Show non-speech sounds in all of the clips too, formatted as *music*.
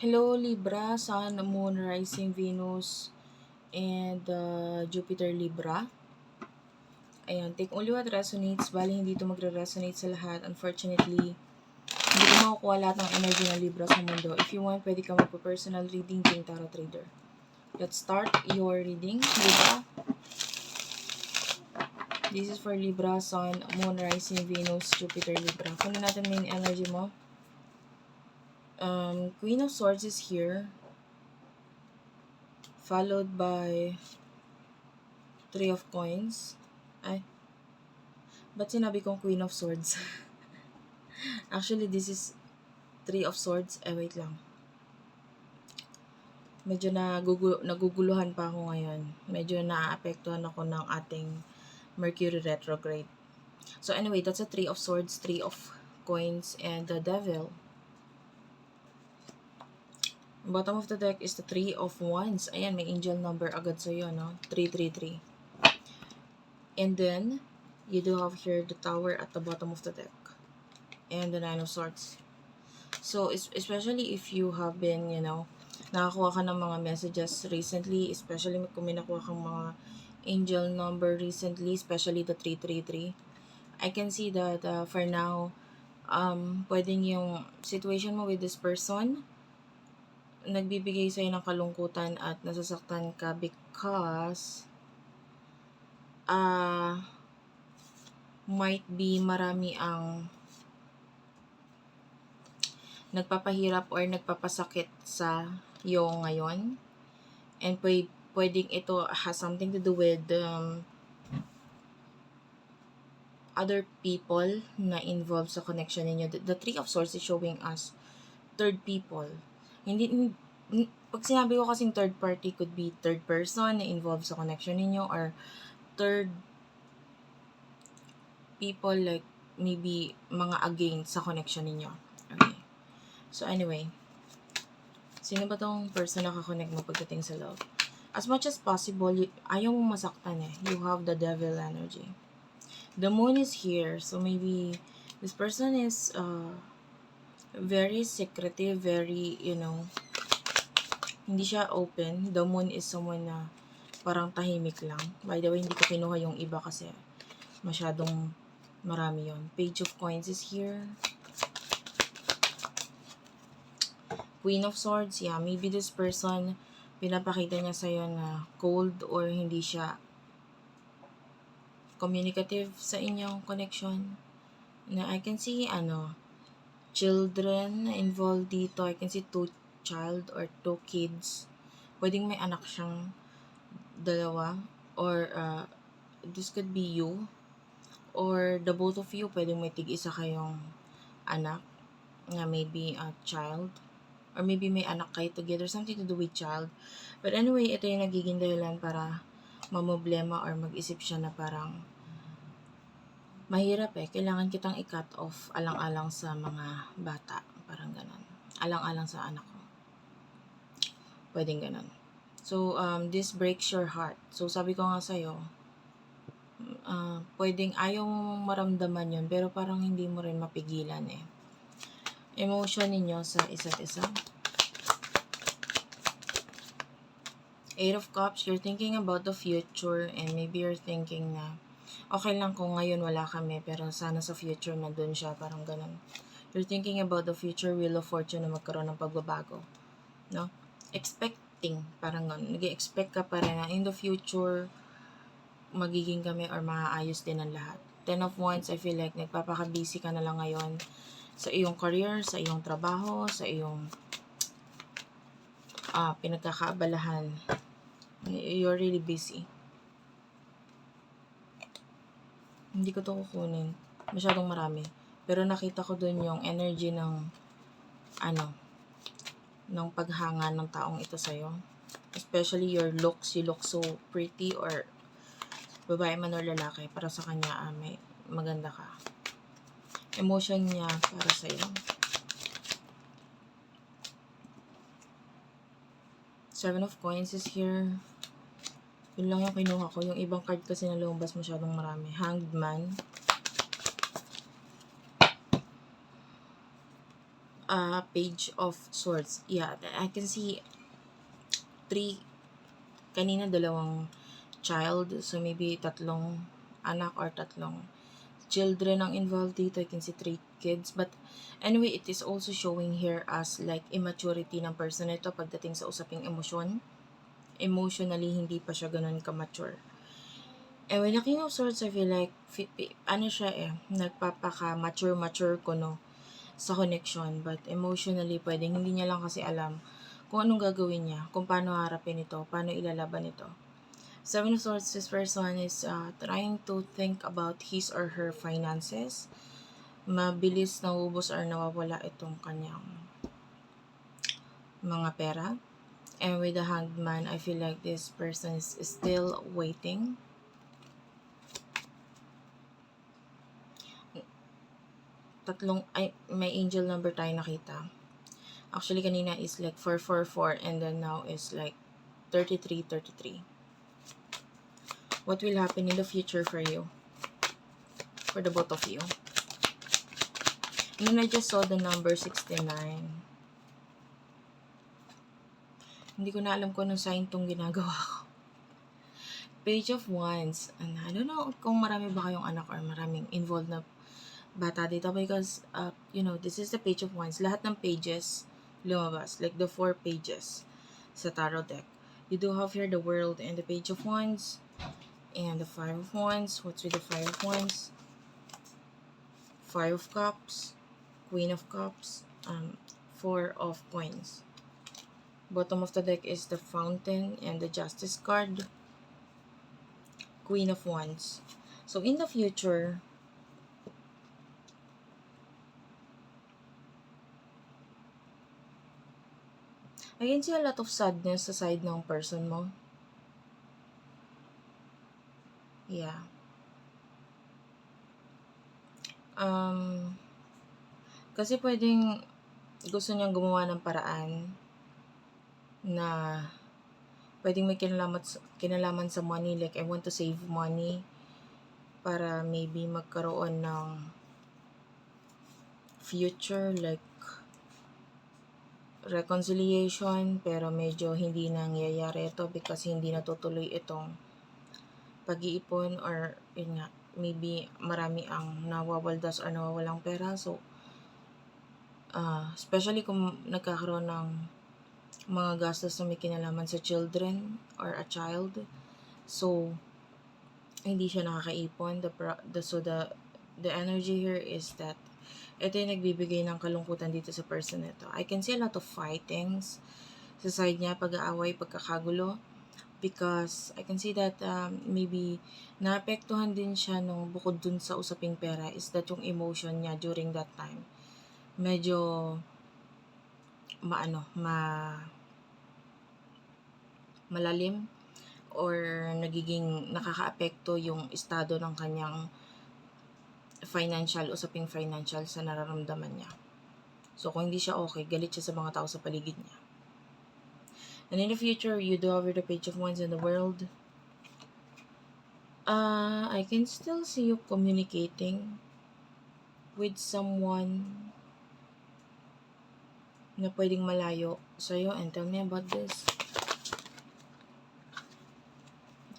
Hello Libra, Sun, Moon, Rising, Venus, and uh, Jupiter Libra. Ayan, take only what resonates. Bali, hindi ito magre-resonate sa lahat. Unfortunately, hindi ko makukuha lahat ng energy ng Libra sa mundo. If you want, pwede ka magpa-personal reading King Tarot Trader. Let's start your reading, Libra. This is for Libra, Sun, Moon, Rising, Venus, Jupiter, Libra. Kunin natin main energy mo. Um, Queen of Swords is here. Followed by Three of Coins. Ay. Ba't sinabi kong Queen of Swords? *laughs* Actually, this is Three of Swords. Eh, wait lang. Medyo nagugu naguguluhan pa ako ngayon. Medyo naaapektuhan ako ng ating Mercury retrograde. So anyway, that's a Three of Swords, Three of Coins, and the Devil. Bottom of the deck is the Three of Wands. Ayan, may angel number agad sa'yo, no? 333. And then, you do have here the Tower at the bottom of the deck. And the Nine of Swords. So, es- especially if you have been, you know, nakakuha ka ng mga messages recently, especially kung may nakuha kang mga angel number recently, especially the 333, I can see that uh, for now, um, pwedeng yung situation mo with this person, nagbibigay sa'yo ng kalungkutan at nasasaktan ka because ah might be marami ang nagpapahirap or nagpapasakit sa iyo ngayon. And pwede, pwedeng ito has something to do with um, other people na involved sa connection ninyo. The, the Three of Swords is showing us third people hindi, pag sinabi ko kasing third party could be third person na involved sa connection ninyo or third people like maybe mga against sa connection ninyo. Okay. So anyway, sino ba tong person na kakonect mo pagdating sa love? As much as possible, ayaw mong masaktan eh. You have the devil energy. The moon is here, so maybe this person is uh, very secretive, very, you know, hindi siya open. The moon is someone na parang tahimik lang. By the way, hindi ko kinuha yung iba kasi masyadong marami yon. Page of Coins is here. Queen of Swords, yeah, maybe this person, pinapakita niya sa'yo na cold or hindi siya communicative sa inyong connection. Na I can see, ano, children na involved dito. I can see two child or two kids. Pwedeng may anak siyang dalawa. Or uh, this could be you. Or the both of you, pwedeng may tig-isa kayong anak. Nga maybe a child. Or maybe may anak kayo together. Something to do with child. But anyway, ito yung nagiging dahilan para mamoblema or mag-isip siya na parang mahirap eh. Kailangan kitang i-cut off alang-alang sa mga bata. Parang ganon. Alang-alang sa anak ko. Pwedeng ganon. So, um, this breaks your heart. So, sabi ko nga sa'yo, uh, pwedeng ayaw mo maramdaman yun, pero parang hindi mo rin mapigilan eh. Emotion ninyo sa isa't isa. Eight of Cups, you're thinking about the future and maybe you're thinking na okay lang kung ngayon wala kami pero sana sa future na dun siya, parang ganun. You're thinking about the future wheel of fortune na magkaroon ng pagbabago. No? Expecting, parang ganun. Nag-expect ka pa rin na in the future, magiging kami or maaayos din ang lahat. Ten of Wands, I feel like nagpapaka-busy ka na lang ngayon sa iyong career, sa iyong trabaho, sa iyong ah, pinagkakaabalahan. You're really busy. Hindi ko to kukunin. Masyadong marami. Pero nakita ko dun yung energy ng ano, ng paghanga ng taong ito sa'yo. Especially your looks. You look so pretty or babae man or lalaki. Para sa kanya, ah, maganda ka. Emotion niya para sa'yo. Seven of Coins is here. Yun lang yung kinuha ko. Yung ibang card kasi na lumabas masyadong marami. Hanged Man. uh, page of swords. Yeah, I can see three, kanina dalawang child. So, maybe tatlong anak or tatlong children ang involved dito. I can see three kids. But, anyway, it is also showing here as like immaturity ng person ito pagdating sa usaping emosyon. Emotionally, hindi pa siya ganun ka-mature. And when the King of Swords, I feel like, ano siya eh, nagpapaka-mature-mature ko, no, sa connection. But emotionally, pwedeng hindi niya lang kasi alam kung anong gagawin niya, kung paano harapin ito, paano ilalaban ito. Seven of Swords, this person is uh, trying to think about his or her finances. Mabilis nauubos or nawawala itong kanyang mga pera. And with the hanged man, I feel like this person is still waiting. Tatlong, ay, may angel number tayo nakita. Actually, kanina is like 444 and then now is like 3333. What will happen in the future for you? For the both of you. And then I just saw the number 69. Hindi ko na alam kung anong sign tong ginagawa ko. Page of Wands. And I don't know kung marami ba kayong anak or maraming involved na bata dito because, uh, you know, this is the Page of Wands. Lahat ng pages lumabas. Like the four pages sa tarot deck. You do have here the World and the Page of Wands. And the Five of Wands. What's with the Five of Wands? Five of Cups. Queen of Cups. Um, Four of Coins. Bottom of the deck is the Fountain and the Justice card. Queen of Wands. So in the future, I can see a lot of sadness sa side ng person mo. Yeah. Um, kasi pwedeng gusto niyang gumawa ng paraan na pwedeng may kinalaman, kinalaman sa money. Like, I want to save money para maybe magkaroon ng future like reconciliation pero medyo hindi nangyayari ito because hindi natutuloy itong pag-iipon or yun nga, maybe marami ang nawawaldas or nawawalang pera so uh, especially kung nagkakaroon ng mga gastos na may kinalaman sa children or a child so hindi siya nakakaipon the, pro- the so the the energy here is that ito yung nagbibigay ng kalungkutan dito sa person nito. I can see a lot of fightings sa side niya, pag-aaway, pagkakagulo. Because I can see that um, maybe naapektuhan din siya nung bukod dun sa usaping pera is that yung emotion niya during that time. Medyo maano, ma malalim or nagiging nakakaapekto yung estado ng kanyang financial, usaping financial sa nararamdaman niya. So, kung hindi siya okay, galit siya sa mga tao sa paligid niya. And in the future, you do have the page of wands in the world. Uh, I can still see you communicating with someone na pwedeng malayo sa'yo and tell me about this.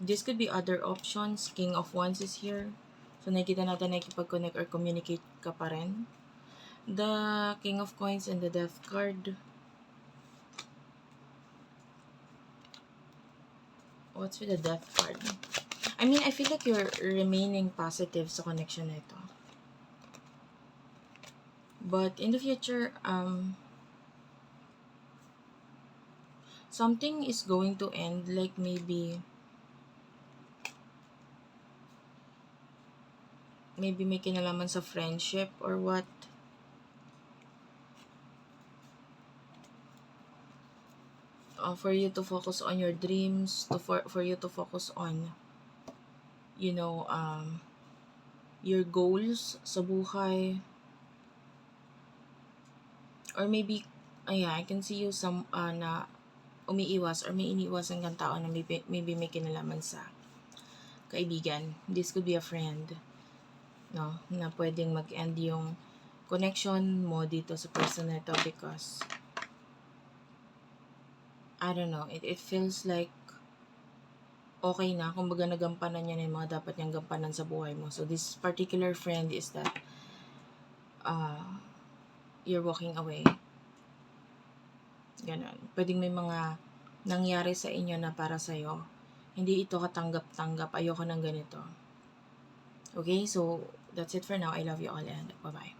This could be other options. King of Wands is here. So, nakikita natin na nakikipag-connect or communicate ka pa rin. The King of Coins and the Death card. What's with the Death card? I mean, I feel like you're remaining positive sa connection na ito. But in the future, um, something is going to end. Like maybe maybe may kinalaman sa friendship or what. Uh, for you to focus on your dreams, to for, for you to focus on, you know, um, your goals sa buhay. Or maybe, ayan, I can see you some, uh, na umiiwas or may iniiwasan kang tao na maybe, maybe may kinalaman sa kaibigan. This could be a friend no, na pwedeng mag-end yung connection mo dito sa person na ito because I don't know, it, it feels like okay na. Kumbaga nagampanan niya na yung mga dapat niyang gampanan sa buhay mo. So this particular friend is that uh, you're walking away. Ganon. Pwedeng may mga nangyari sa inyo na para sa'yo. Hindi ito katanggap-tanggap. Ayoko ng ganito. Okay, so that's it for now. I love you all and bye-bye.